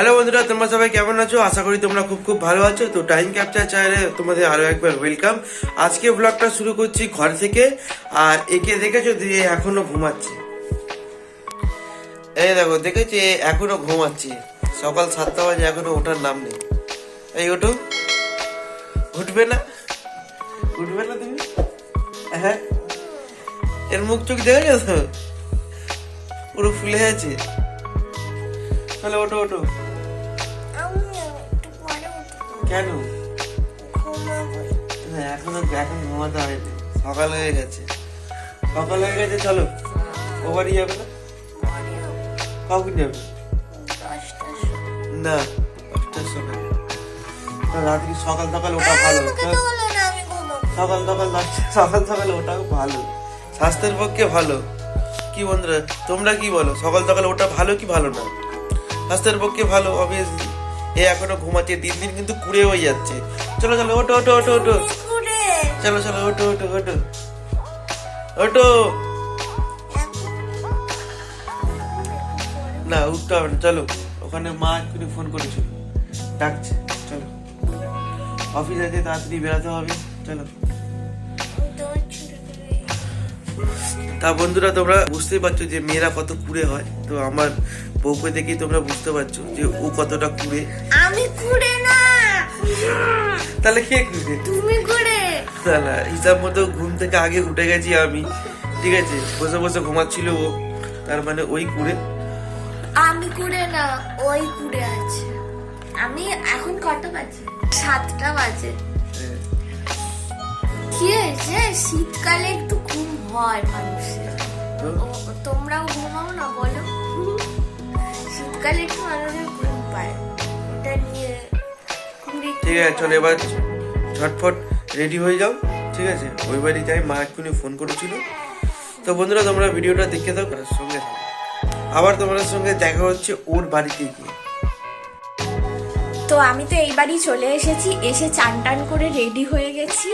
Hello বন্ধুরা, তোমরা সবাই কেমন আছো? আশা করি তোমরা খুব খুব ভালো আছো। তো টাইম ক্যাপচার চ্যানেলে তোমাদের আরও একবার ওয়েলকাম আজকে ব্লগটা শুরু করছি ঘর থেকে। আর একে দেখেছ যে এখনও ঘুমাচ্ছে। এই দেখো, দেখেছি এখনও ঘুমাচ্ছে। সকাল সাতটা বাজে, এখনও ওঠার নাম নেই। এই ওঠো। উঠবে না? উঠবে না তুমি? হ্যাঁ। এর মুখ চোখ দেখেছ তো? পুরো ফুলে আছে। তাহলে ওঠো ওঠো। কেন? এখনও এখন ঘুমাতে হয়নি সকাল হয়ে গেছে। সকাল হয়ে গেছে চলো। ও বাড়ি যাবে না? কখন যাবে? না দশটার সময়। না, রাত্রি সকাল সকাল ওটা ভালো। ঘুমাবো। সকাল সকাল সকাল সকাল ওটাও ভালো। স্বাস্থ্যের পক্ষে ভালো। কি বন্ধুরা তোমরা কি বলো? সকাল সকাল ওটা ভালো কি ভালো না? স্বাস্থ্যের পক্ষে ভালো অবভিয়াসলি এ এখনও ঘুমাচ্ছে দিন দিন কিন্তু কুড়ে হয়ে যাচ্ছে। চলো চলো ওটো ওটো ওটো ওটো চলো চলো ওটো ওটো ওটো ওটো না উঠতে হবে না চলো। ওখানে মা এক্ষুনি ফোন করেছিল। ডাকছে চলো। অফিস আছে তাড়াতাড়ি বেরোতে হবে চলো। তা বন্ধুরা তোমরা বুঝতেই পারছ যে মেয়েরা কত কুড়ে হয়। তো আমার বউকে দেখেই তোমরা বুঝতে পারছ যে ও কতটা কুড়ে। আমি ঘুরে না। তাহলে কে কুড়ে? তুমি না না হিসাব মতো ঘুম থেকে আগে উঠে গেছি আমি ঠিক আছে? বসে বসে ঘুমাচ্ছিল ও তার মানে ওই কুড়ে। আমি ঘুরে না ওই কুড়ে আছে। আমি এখন কটা বাজে? সাতটা বাজে। হ্যাঁ। কি হয়েছে? শীতকালে একটু ঘুম হয় মানুষের। তোমরাও ঘুমাও না বলো। শীতকালে একটু মানুষের ঘুম পায়। ওটা নিয়ে ঠিক আছে চলো এবার ঝটফট রেডি হয়ে যাও ঠিক আছে? ওই বাড়ি যাই মা এক্ষুনি ফোন করেছিল। তো বন্ধুরা তোমরা ভিডিওটা দেখে দাও সঙ্গে থাকো। আবার তোমাদের সঙ্গে দেখা হচ্ছে ওর বাড়িতে গিয়ে। তো আমি তো এইবারই চলে এসেছি এসে চান টান করে রেডি হয়ে গেছি।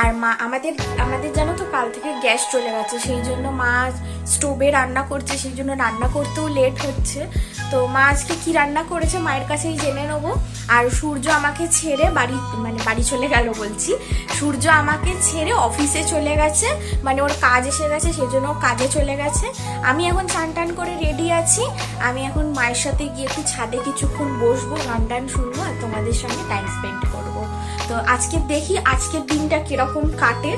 আর মা আমাদের আমাদের জানো তো কাল থেকে গ্যাস চলে গেছে সেই জন্য মা স্টোভে রান্না করছে সেই জন্য রান্না করতেও লেট হচ্ছে। তো মা আজকে কি রান্না করেছে মায়ের কাছেই জেনে নেব। আর সূর্য আমাকে ছেড়ে বাড়ি মানে বাড়ি চলে গেল বলছি। সূর্য আমাকে ছেড়ে অফিসে চলে গেছে মানে ওর কাজ এসে গেছে সেই জন্য ও কাজে চলে গেছে। আমি এখন চান টান করে রেডি আছি। আমি এখন মায়ের সাথে গিয়ে একটু ছাদে কিছুক্ষণ বসবো, গান টান শুনব আর তোমাদের সঙ্গে টাইম স্পেন্ড করব। তো আজকে দেখি আজকের দিনটা কীরকম কাটে,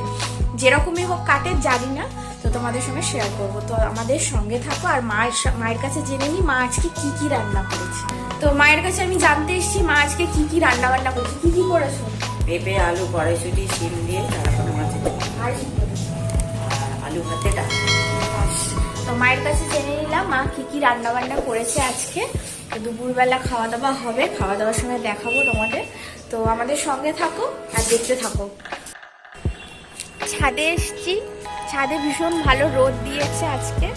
যেরকমই হোক কাটে, জানি না। তো তোমাদের সঙ্গে শেয়ার করব। তো আমাদের সঙ্গে থাকো আর মায়ের মায়ের কাছে জেনে নিই মা আজকে কি কি রান্না করেছে। তো মায়ের কাছে আমি জানতে এসেছি মা আজকে কি কি রান্না বান্না করেছে। কি কি করেছ? পেঁপে আলু কড়াইশুটি শিম দিয়ে মাছের ঝোল। আর আলু ভাতে ডাল। তো মায়ের কাছে জেনে নিলাম মা কি কি রান্না বান্না করেছে আজকে। তো দুপুরবেলা খাওয়া দাওয়া হবে খাওয়া দাওয়ার সময় দেখাবো তোমাদের। তো আমাদের সঙ্গে থাকো আর দেখতে থাকো। ছাদে এসছি। ছাদে ভীষণ ভালো রোদ দিয়েছে আজকে।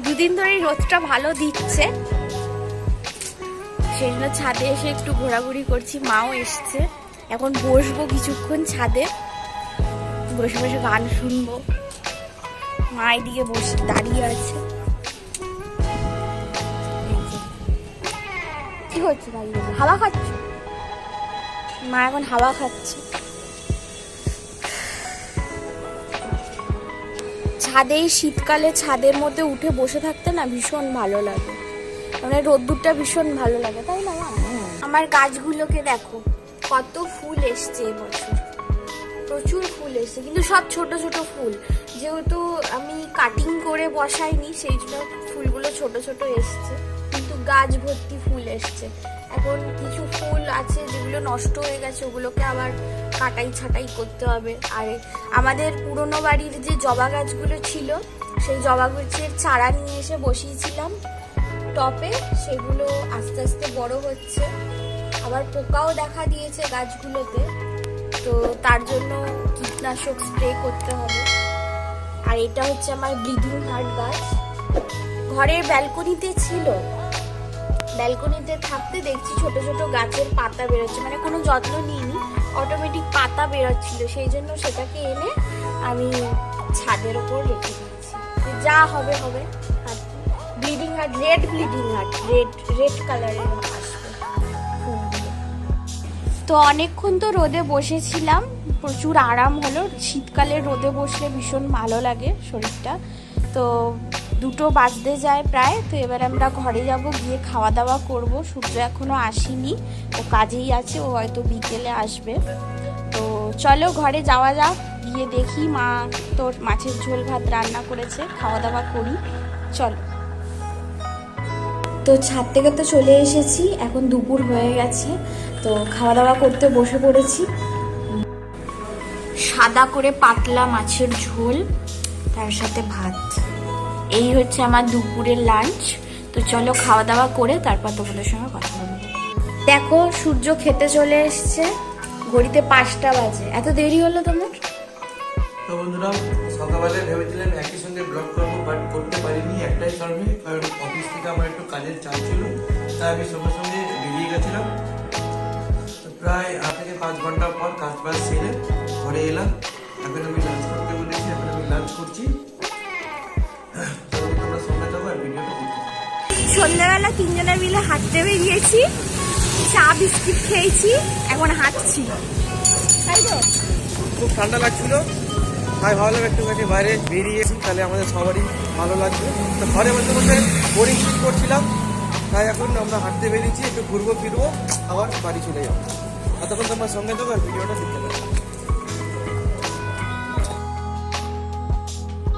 দুদিন ধরেই রোদটা ভালো দিচ্ছে। সেই জন্য ছাদে এসে একটু ঘোরাঘুরি করছি, মাও এসছে। এখন বসবো কিছুক্ষণ ছাদে। বসে বসে গান শুনব। মা এদিকে বসে, দাঁড়িয়ে আছে। কি দাঁড়িয়ে হাওয়া খাচ্ছ? মা এখন হাওয়া খাচ্ছে। ছাদে, এই শীতকালে ছাদের মধ্যে উঠে বসে থাকতে না ভীষণ ভালো লাগে। মানে রোদ্দুরটা ভীষণ ভালো লাগে, তাই না আমার গাছগুলোকে দেখো, কত ফুল এসছে এবছর প্রচুর ফুল এসেছে, কিন্তু সব ছোট ছোট ফুল। যেহেতু আমি কাটিং করে বসাইনি, সেই জন্য ফুলগুলো ছোট ছোট এসছে। কিন্তু গাছ ভর্তি ফুল এসছে। এখন কিছু ফুল আছে যেগুলো নষ্ট হয়ে গেছে, ওগুলোকে আবার কাটাই ছাটাই করতে হবে। আর আমাদের পুরনো বাড়ির যে জবা গাছগুলো ছিল, সেই জবা গাছের চারা নিয়ে এসে বসিয়েছিলাম। টপে সেগুলো আস্তে আস্তে বড় হচ্ছে। আবার পোকাও দেখা দিয়েছে গাছগুলোতে। তো তার জন্য কীটনাশক স্প্রে করতে হবে। আর এটা হচ্ছে আমার ব্লিডিং হার্ট গাছ। ঘরের ব্যালকনিতে ছিল। ব্যালকনিতে থাকতে দেখছি ছোট ছোট গাছের পাতা বেরোচ্ছে। মানে কোনো যত্ন নিইনি। অটোমেটিক পাতা বেরোচ্ছিল, সেই জন্য সেটাকে এনে আমি ছাদের ওপর রেখে দিয়েছি। যা হবে হবে। আর bleeding heart red bleeding heart red red কালারের তো অনেকক্ষণ তো রোদে বসেছিলাম, প্রচুর আরাম হলো। শীতকালে রোদে বসলে ভীষণ ভালো লাগে শরীরটা। তো দুটো বাজতে যায় প্রায় তো এবার আমরা ঘরে যাব গিয়ে খাওয়া দাওয়া করব। সূর্য এখনও আসেনি ও কাজেই আছে ও হয়তো বিকেলে আসবে। তো চলো ঘরে যাওয়া যাক গিয়ে দেখি মা তোর মাছের ঝোল ভাত রান্না করেছে খাওয়া দাওয়া করি চলো। তো ছাদ থেকে তো চলে এসেছি এখন দুপুর হয়ে গেছে তো খাওয়া দাওয়া করতে বসে পড়েছি। সাদা করে পাতলা মাছের ঝোল তার সাথে ভাত। এই হচ্ছে আমার দুপুরের লাঞ্চ তো চলো খাওয়া দাওয়া করে তারপর তোমাদের সঙ্গে কথা বলব। দেখো, সূর্য খেতে চলে এসছে। ঘড়িতে পাঁচটা বাজে। এত দেরি হলো তোমার? তো বন্ধুরা, সকালবেলায় ভেবেছিলাম একই সঙ্গে ব্লগ করব বাট করতে পারিনি। একটাই কারণে কারণ অফিস থেকে আমার একটু কাজের চাপ ছিল, তাই আমি সঙ্গে সঙ্গে বেরিয়ে গেছিলাম। প্রায় আট থেকে পাঁচ ঘণ্টা পর কাজ বাজ সেরে ঘরে এলাম। সন্ধ্যাবেলা তিনজনে মিলে হাঁটতে বেরিয়েছি, চা বিস্কিট খেয়েছি, এখন হাঁটছি। তাই তো? খুব ঠান্ডা লাগছিল। তাই ভালো ভাবলাম একটুখানি বাইরে বেরিয়েছি, তাহলে আমাদের সবারই ভালো লাগবে। তো ঘরে বসে বসে বোরিং ফিল করছিলাম। তাই এখন আমরা হাঁটতে বেরিয়েছি, একটু ঘুরবো, ফিরবো, আবার বাড়ি চলে যাব। এতক্ষণ তোমার সঙ্গে দেবো আর ভিডিওটা দেখতে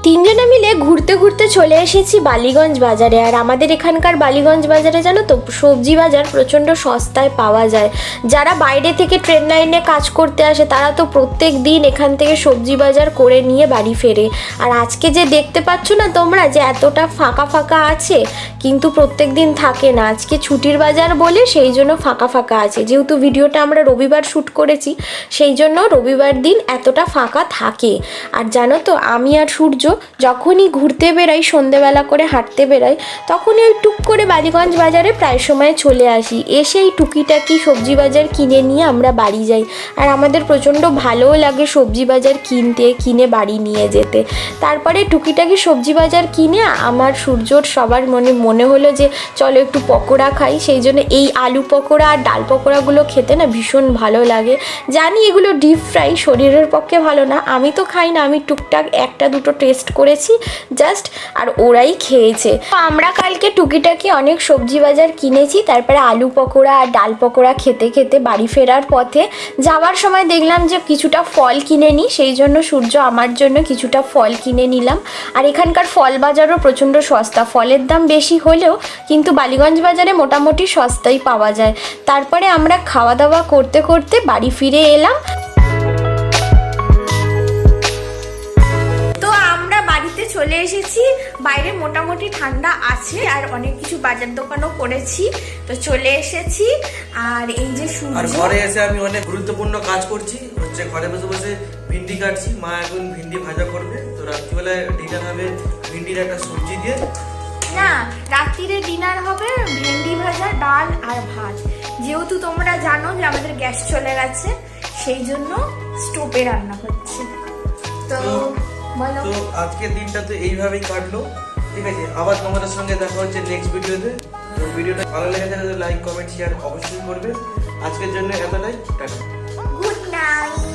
তিনজনে মিলে ঘুরতে ঘুরতে চলে এসেছি বালিগঞ্জ বাজারে। আর আমাদের এখানকার বালিগঞ্জ বাজারে জানো তো, সবজি বাজার প্রচণ্ড সস্তায় পাওয়া যায়। যারা বাইরে থেকে ট্রেন লাইনে কাজ করতে আসে, তারা তো প্রত্যেক দিন এখান থেকে সবজি বাজার করে নিয়ে বাড়ি ফেরে। আর আজকে যে দেখতে পাচ্ছ না তোমরা যে এতটা ফাঁকা ফাঁকা আছে, কিন্তু প্রত্যেক দিন থাকে না। আজকে ছুটির বাজার বলে সেই জন্য ফাঁকা ফাঁকা আছে। যেহেতু ভিডিওটা আমরা রবিবার শ্যুট করেছি, সেই জন্য রবিবার দিন এতটা ফাঁকা থাকে। আর জানো তো, আমি আর সূর্য যখনই ঘুরতে বেরাই সন্ধেবেলা করে হাঁটতে বেরাই তখনই ওই টুক করে বালিগঞ্জ বাজারে প্রায় সময় চলে আসি। এসে এই টুকিটাকি সবজি বাজার কিনে নিয়ে আমরা বাড়ি যাই। আর আমাদের প্রচণ্ড ভালোও লাগে সবজি বাজার কিনতে, কিনে বাড়ি নিয়ে যেতে। তারপরে টুকিটাকি সবজি বাজার কিনে আমার সূর্যর সবার মনে মনে হলো যে, চলো একটু পকোড়া খাই। সেই জন্য এই আলু পকোড়া আর ডাল পকোড়াগুলো খেতে না ভীষণ ভালো লাগে। জানি এগুলো ডিপ ফ্রাই শরীরের পক্ষে ভালো না। আমি তো খাই না, আমি টুকটাক একটা দুটো টেস্ট করেছি জাস্ট আর ওরাই খেয়েছে। তো আমরা কালকে টুকিটাকি অনেক সবজি বাজার কিনেছি, তারপরে আলু পকোড়া আর ডাল পকোড়া খেতে খেতে বাড়ি ফেরার পথে যাওয়ার সময় দেখলাম যে কিছুটা ফল কিনে নিই সেই জন্য সূর্য আমার জন্য কিছুটা ফল কিনে নিলাম। আর এখানকার ফল বাজারও প্রচণ্ড সস্তা, ফলের দাম বেশি হলেও কিন্তু বালিগঞ্জ বাজারে মোটামুটি সস্তাই পাওয়া যায়। তারপরে আমরা খাওয়া দাওয়া করতে করতে বাড়ি ফিরে এলাম চলে এসেছি। বাইরে মোটামুটি ঠান্ডা আছে আর অনেক কিছু বাজার দোকানও করেছি। তো চলে এসেছি। আর এই যে আর ঘরে এসে আমি অনেক গুরুত্বপূর্ণ কাজ করছি। হচ্ছে ঘরে বসে বসে ভিন্ডি কাটছি। মা এখন ভিন্ডি ভাজা করবে। তো রাত্রিবেলায় ডিনার হবে ভিন্ডির একটা সবজি দিয়ে। না রাত্রিরে ডিনার হবে ভেন্ডি ভাজা ডাল আর ভাত। যেহেতু তোমরা জানো যে আমাদের গ্যাস চলে গেছে সেই জন্য স্টোভে রান্না হচ্ছে। তো তো- তো আজকের দিনটা তো এইভাবেই কাটলো। ঠিক আছে আবার তোমাদের সঙ্গে দেখা হচ্ছে নেক্সট ভিডিওতে তো ভিডিওটা ভালো লেগে থাকলে লাইক কমেন্ট শেয়ার অবশ্যই করবে। আজকের জন্য এতটাই টাটা। Good night